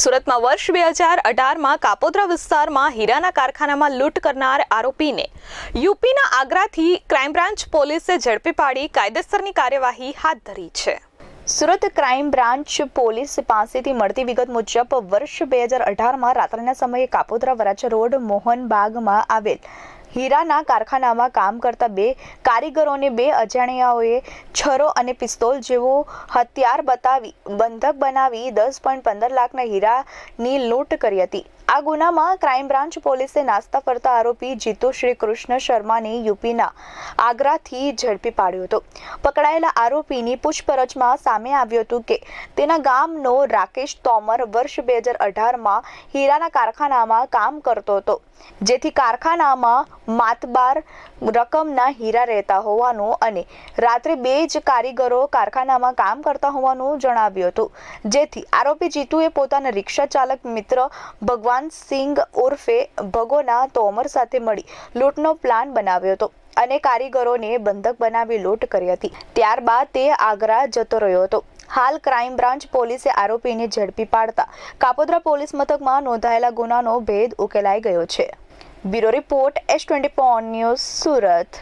સુરતમાં વર્ષ બે હજાર અઢારમાં કાપોદ્રા વિસ્તારમાં હીરાના કારખાનામાં લૂંટ કરનાર આરોપીને યુપીના આગ્રાથી ક્રાઇમ બ્રાન્ચ પોલીસે ઝડપી પાડી કાયદેસરની કાર્યવાહી હાથ ધરી છે. સુરત ક્રાઇમ બ્રાન્ચ પોલીસ પાસેથી મળતી વિગત મુજબ વર્ષ બે હજાર અઢારમાં રાત્રિના સમયે કાપોદ્રા વરાછા રોડ મોહનબાગમાં આવેલ હીરાના કારખાનામાં કામ કરતા બે કારીગરોને બે અજાણ્યાઓએ છરો અને પિસ્તોલ જેવો હથિયાર બતાવી, બંધક બનાવી દસ પોઈન્ટ પંદર લાખના હીરાની લૂંટ કરી હતી. આ ગુનામાં ક્રાઇમ બ્રાન્ચ પોલીસે નાસ્તા ફરતા આરોપી જીતુ શ્રી કૃષ્ણ શર્માને યુપીના આગ્રાથી ઝડપી પાડ્યો હતો. પકડાયેલા આરોપીની પૂછપરછમાં સામે આવ્યું હતું કે તેના ગામનો રાકેશ તોમર વર્ષ બે હજાર અઢારમાં હીરાના કારખાનામાં કામ કરતો હતો. જેથી કારખાનામાં માતબાર રકમના હીરા રહેતા હોવાનું અને રાત્રે બે જ કારીગરો કારખાનામાં કામ કરતા હોવાનું જણાવ્યું હતું. જેથી આરોપી જીતુએ પોતાના રિક્ષા ચાલક મિત્ર ભગવાન સિંઘ ઉર્ફે ભગોના તોમર સાથે મળી લૂંટનો પ્લાન બનાવ્યો હતો. અને કારીગરોને બંધક બનાવી લૂંટ કરી હતી. ત્યારબાદ તે આગ્રા જતો રહ્યો હતો. હાલ ક્રાઇમ બ્રાન્ચ પોલીસે આરોપીને ઝડપી પાડતા કાપોદ્રા પોલીસ મથકમાં નોંધાયેલા ગુનાનો ભેદ ઉકેલાઈ ગયો છે. Bureau report S twenty news Surat.